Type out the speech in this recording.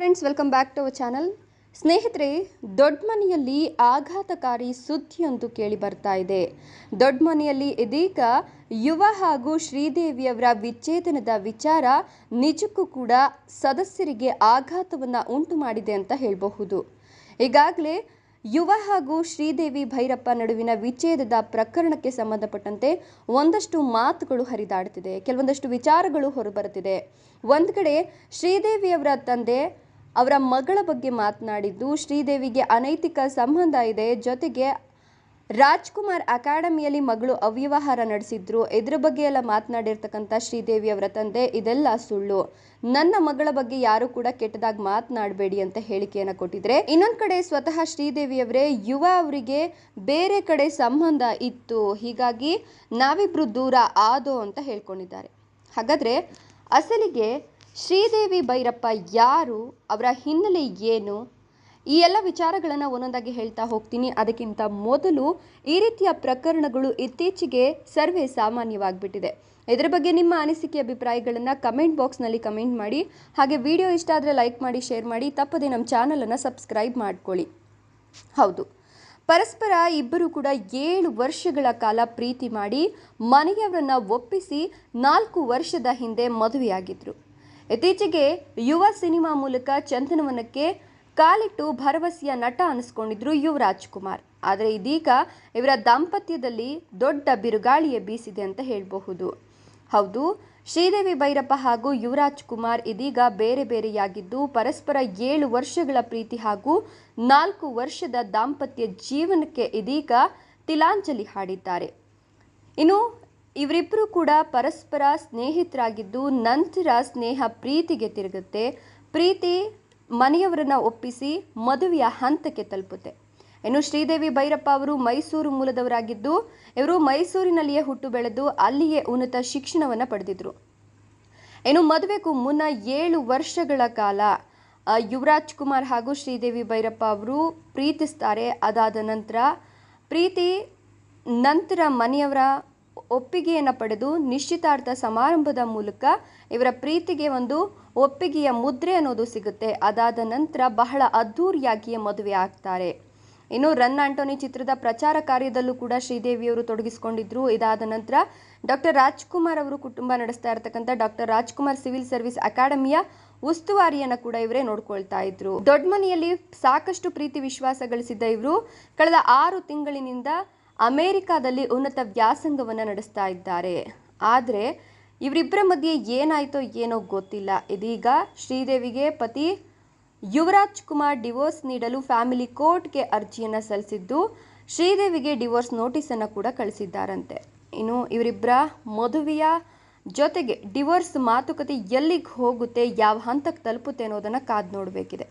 Friends welcome back to our channel ಸ್ನೇಹಿತರೆ ದೊಡ್ಡ ಮನೆಯಲ್ಲಿ ಆಘಾತಕಾರಿ ಸುದ್ದಿಯೊಂದು ಕೇಳಿ ಬರ್ತಾ ಇದೆ. ದೊಡ್ಡ ಮನೆಯಲ್ಲಿ ಇದೀಗ ಯುವ ಹಾಗೂ ಶ್ರೀದೇವಿಯವರ ವಿಚ್ಛೇದನದ ವಿಚಾರ ನಿಜಕ್ಕೂ ಕೂಡ ಸದಸ್ಯರಿಗೆ ಆಘಾತವನ್ನು ಉಂಟು ಮಾಡಿದೆ ಅಂತ ಹೇಳಬಹುದು. ಈಗಾಗಲೇ ಯುವ ಹಾಗೂ ಶ್ರೀದೇವಿ ಭೈರಪ್ಪ ನಡುವಿನ ವಿಚ್ಛೇದದ ಪ್ರಕರಣಕ್ಕೆ ಸಂಬಂಧಪಟ್ಟಂತೆ ಒಂದಷ್ಟು ಮಾತುಗಳು ಹರಿದಾಡುತ್ತಿದೆ ಕೆಲವೊಂದಷ್ಟು ವಿಚಾರಗಳು ಹೊರಬರುತ್ತಿದೆ. ಒಂದು ಕಡೆ ಶ್ರೀದೇವಿಯವರ ತಂದೆ ಅವರ ಮಗಳ ಬಗ್ಗೆ ಮಾತನಾಡಿದ್ದು, ಶ್ರೀದೇವಿಗೆ ಅನೈತಿಕ ಸಂಬಂಧ ಇದೆ. ಜೊತೆಗೆ ರಾಜ್ಕುಮಾರ್ ಅಕಾಡೆಮಿಯಲ್ಲಿ ಮಗಳು ಅವ್ಯವಹಾರ ನಡೆಸಿದ್ರು. ಇದ್ರ ಬಗ್ಗೆ ಎಲ್ಲ ಮಾತನಾಡಿರ್ತಕ್ಕಂಥ ಶ್ರೀದೇವಿ ಅವರ ತಂದೆ, ಇದೆಲ್ಲ ಸುಳ್ಳು. ನನ್ನ ಮಗಳ ಬಗ್ಗೆ ಯಾರು ಕೂಡ ಕೆಟ್ಟದಾಗಿ ಮಾತನಾಡಬೇಡಿ ಅಂತ ಹೇಳಿಕೆಯನ್ನು ಕೊಟ್ಟಿದ್ರೆ, ಇನ್ನೊಂದು ಕಡೆ ಸ್ವತಃ ಶ್ರೀದೇವಿಯವರೇ ಯುವ ಅವರಿಗೆ ಬೇರೆ ಕಡೆ ಸಂಬಂಧ ಇತ್ತು. ಹೀಗಾಗಿ ನಾವಿಬ್ರು ದೂರ ಆದೋ ಅಂತ ಹೇಳ್ಕೊಂಡಿದ್ದಾರೆ. ಹಾಗಾದ್ರೆ, ಅಸಲಿಗೆ ಶ್ರೀದೇವಿ ಭೈರಪ್ಪ ಯಾರು? ಅವರ ಹಿನ್ನೆಲೆ ಏನು? ಈ ಎಲ್ಲ ವಿಚಾರಗಳನ್ನು ಒಂದೊಂದಾಗಿ ಹೇಳ್ತಾ ಹೋಗ್ತೀನಿ. ಅದಕ್ಕಿಂತ ಮೊದಲು ಈ ರೀತಿಯ ಪ್ರಕರಣಗಳು ಇತ್ತೀಚೆಗೆ ಸರ್ವೇ ಸಾಮಾನ್ಯವಾಗಿಬಿಟ್ಟಿದೆ. ಇದರ ಬಗ್ಗೆ ನಿಮ್ಮ ಅನಿಸಿಕೆ, ಅಭಿಪ್ರಾಯಗಳನ್ನು ಕಮೆಂಟ್ ಬಾಕ್ಸ್ನಲ್ಲಿ ಕಮೆಂಟ್ ಮಾಡಿ. ಹಾಗೆ ವಿಡಿಯೋ ಇಷ್ಟ ಆದರೆ ಲೈಕ್ ಮಾಡಿ, ಶೇರ್ ಮಾಡಿ. ತಪ್ಪದೆ ನಮ್ಮ ಚಾನಲನ್ನು ಸಬ್ಸ್ಕ್ರೈಬ್ ಮಾಡ್ಕೊಳ್ಳಿ. ಹೌದು. ಪರಸ್ಪರ ಇಬ್ಬರು ಕೂಡ ಏಳು ವರ್ಷಗಳ ಕಾಲ ಪ್ರೀತಿ ಮಾಡಿ ಮನೆಯವರನ್ನು ಒಪ್ಪಿಸಿ ನಾಲ್ಕು ವರ್ಷದ ಹಿಂದೆ ಮದುವೆಯಾಗಿದ್ರು. ಇತ್ತೀಚೆಗೆ ಯುವ ಸಿನಿಮಾ ಮೂಲಕ ಚಂದನವನಕ್ಕೆ ಕಾಲಿಟ್ಟು ಭರವಸೆಯ ನಟ ಅನಿಸ್ಕೊಂಡಿದ್ರು ಯುವರಾಜ್ ಕುಮಾರ್. ಆದರೆ ಇದೀಗ ಇವರ ದಾಂಪತ್ಯದಲ್ಲಿ ದೊಡ್ಡ ಬಿರುಗಾಳಿಯೇ ಬೀಸಿದೆ ಅಂತ ಹೇಳಬಹುದು. ಹೌದು, ಶ್ರೀದೇವಿ ಭೈರಪ್ಪ ಹಾಗೂ ಯುವರಾಜ್ ಕುಮಾರ್ ಇದೀಗ ಬೇರೆ ಬೇರೆಯಾಗಿದ್ದು, ಪರಸ್ಪರ ಏಳು ವರ್ಷಗಳ ಪ್ರೀತಿ ಹಾಗೂ ನಾಲ್ಕು ವರ್ಷದ ದಾಂಪತ್ಯ ಜೀವನಕ್ಕೆ ಇದೀಗ ತಿಲಾಂಜಲಿ ಹಾಡಿದ್ದಾರೆ. ಇನ್ನು ಇವರಿಬ್ಬರು ಕೂಡ ಪರಸ್ಪರ ಸ್ನೇಹಿತರಾಗಿದ್ದು ನಂತರ ಸ್ನೇಹ ಪ್ರೀತಿಗೆ ತಿರುಗುತ್ತೆ. ಪ್ರೀತಿ ಮನೆಯವರನ್ನ ಒಪ್ಪಿಸಿ ಮದುವೆಯ ಹಂತಕ್ಕೆ ತಲುಪುತ್ತೆ. ಇನ್ನು ಶ್ರೀದೇವಿ ಭೈರಪ್ಪ ಅವರು ಮೈಸೂರು ಮೂಲದವರಾಗಿದ್ದು, ಇವರು ಮೈಸೂರಿನಲ್ಲಿಯೇ ಹುಟ್ಟು ಬೆಳೆದು ಅಲ್ಲಿಯೇ ಉನ್ನತ ಶಿಕ್ಷಣವನ್ನು ಪಡೆದಿದ್ರು. ಇನ್ನು ಮದುವೆಗೂ ಮುನ್ನ ಏಳು ವರ್ಷಗಳ ಕಾಲ ಯುವರಾಜ್ ಕುಮಾರ್ ಹಾಗೂ ಶ್ರೀದೇವಿ ಭೈರಪ್ಪ ಅವರು ಪ್ರೀತಿಸ್ತಾರೆ. ಅದಾದ ನಂತರ ಪ್ರೀತಿ ನಂತರ ಮನೆಯವರ ಒಪ್ಪಿಗೆಯನ್ನು ಪಡೆದು ನಿಶ್ಚಿತಾರ್ಥ ಸಮಾರಂಭದ ಮೂಲಕ ಇವರ ಪ್ರೀತಿಗೆ ಒಂದು ಒಪ್ಪಿಗೆಯ ಮುದ್ರೆ ಅನ್ನೋದು ಸಿಗುತ್ತೆ. ಅದಾದ ನಂತರ ಬಹಳ ಅದ್ಧೂರಿಯಾಗಿಯೇ ಮದುವೆ ಆಗ್ತಾರೆ. ಇನ್ನು ರನ್ ಆಂಟೋನಿ ಚಿತ್ರದ ಪ್ರಚಾರ ಕಾರ್ಯದಲ್ಲೂ ಕೂಡ ಶ್ರೀದೇವಿಯವರು ತೊಡಗಿಸಿಕೊಂಡಿದ್ರು. ಇದಾದ ನಂತರ ಡಾಕ್ಟರ್ ರಾಜ್ಕುಮಾರ್ ಅವರು ಕುಟುಂಬ ನಡೆಸ್ತಾ ಇರತಕ್ಕಂಥ ಡಾಕ್ಟರ್ ರಾಜ್ಕುಮಾರ್ ಸಿವಿಲ್ ಸರ್ವಿಸ್ ಅಕಾಡೆಮಿಯ ಉಸ್ತುವಾರಿಯನ್ನು ಕೂಡ ಇವರೇ ನೋಡ್ಕೊಳ್ತಾ ಇದ್ರು. ದೊಡ್ಡ ಮನೆಯಲ್ಲಿ ಸಾಕಷ್ಟು ಪ್ರೀತಿ ವಿಶ್ವಾಸ ಗಳಿಸಿದ್ದ ಇವರು. ಕಳೆದ ಆರು ತಿಂಗಳಿನಿಂದ ಅಮೆರಿಕಾದಲ್ಲಿ ಉನ್ನತ ವ್ಯಾಸಂಗವನ್ನು ನಡೆಸ್ತಾ ಇದ್ದಾರೆ. ಆದರೆ ಇವರಿಬ್ಬರ ಮಧ್ಯೆ ಏನಾಯಿತೋ ಏನೋ ಗೊತ್ತಿಲ್ಲ. ಇದೀಗ ಶ್ರೀದೇವಿಗೆ ಪತಿ ಯುವರಾಜ್ ಕುಮಾರ್ ಡಿವೋರ್ಸ್ ನೀಡಲು ಫ್ಯಾಮಿಲಿ ಕೋರ್ಟ್ಗೆ ಅರ್ಜಿಯನ್ನು ಸಲ್ಲಿಸಿದ್ದು, ಶ್ರೀದೇವಿಗೆ ಡಿವೋರ್ಸ್ ನೋಟಿಸನ್ನು ಕೂಡ ಕಳಿಸಿದ್ದಾರಂತೆ. ಇನ್ನು ಇವರಿಬ್ಬರ ಮದುವೆಯ ಜೊತೆಗೆ ಡಿವೋರ್ಸ್ ಮಾತುಕತೆ ಎಲ್ಲಿಗೆ ಹೋಗುತ್ತೆ, ಯಾವ ಹಂತಕ್ಕೆ ತಲುಪುತ್ತೆ ಅನ್ನೋದನ್ನು ಕಾದು ನೋಡಬೇಕಿದೆ.